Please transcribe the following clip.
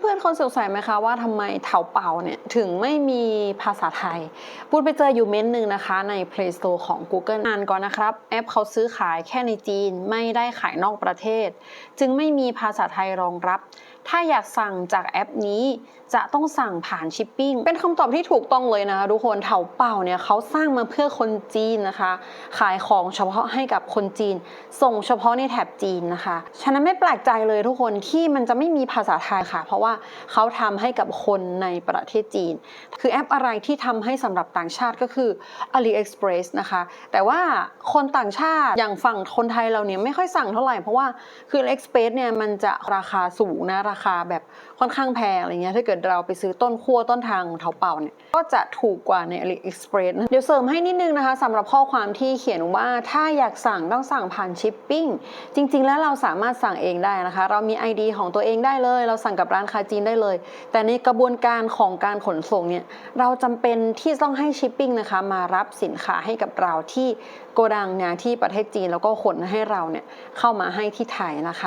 เพื่อนๆ คนสงสัยไหมคะว่าทำไมเถาเป่าเนี่ยถึงไม่มีภาษาไทย พูดไปเจออยู่เม้นหนึ่งนะคะ ใน Play Store ของ Google อ่านก่อนนะครับ แอปเขาซื้อขายแค่ในจีนไม่ได้ขายนอกประเทศ จึงไม่มีภาษาไทยรองรับ ถ้าอยากสั่งจากแอปนี้ จะต้องสั่งผ่านชิปปิ้ง เป็นคำตอบที่ถูกต้องเลยนะคะทุกคนเถาเป่าเนี่ยเขาสร้างมาเพื่อคนจีนนะคะ ขายของเฉพาะให้กับคนจีน ส่งเฉพาะในแถบจีนนะคะ ฉะนั้นไม่แปลกใจเลยทุกคนที่มันจะไม่มีภาษาไทยค่ะ เพราะว่าเขาทำให้กับคนในประเทศจีน คือแอปอะไรที่ทำให้สำหรับต่างชาติก็คือ AliExpress นะคะ แต่ว่าคนต่างชาติอย่างฝั่งคนไทยเราเนี่ยไม่ค่อยสั่งเท่าไหร่เพราะว่าคือ AliExpress เนี่ยมันจะราคาสูงนะราคาแบบค่อนข้างแพงอะไรเงี้ยถ้าเกิดเราไปซื้อต้นขั้วต้นทางเถาเป่าเนี่ยก็จะถูกกว่าใน AliExpress เดี๋ยวเสริมให้นิดนึงนะคะสำหรับข้อความที่เขียนว่าถ้าอยากสั่งต้องสั่งผ่านชิปปิ้งจริง ๆ แล้วเราสามารถสั่งเองได้นะคะ เรามี ID ของตัวเองได้เลย เราสั่งกับร้านค้าจีนได้เลย แต่ในกระบวนการของการขนส่งเนี่ยเราจำเป็นที่ต้องให้ชิปปิ้งนะคะมารับสินค้าให้กับเราที่โกดังเนี่ยที่ประเทศจีนแล้วก็ขนให้เราเนี่ยเข้ามาให้ที่ไทยนะคะ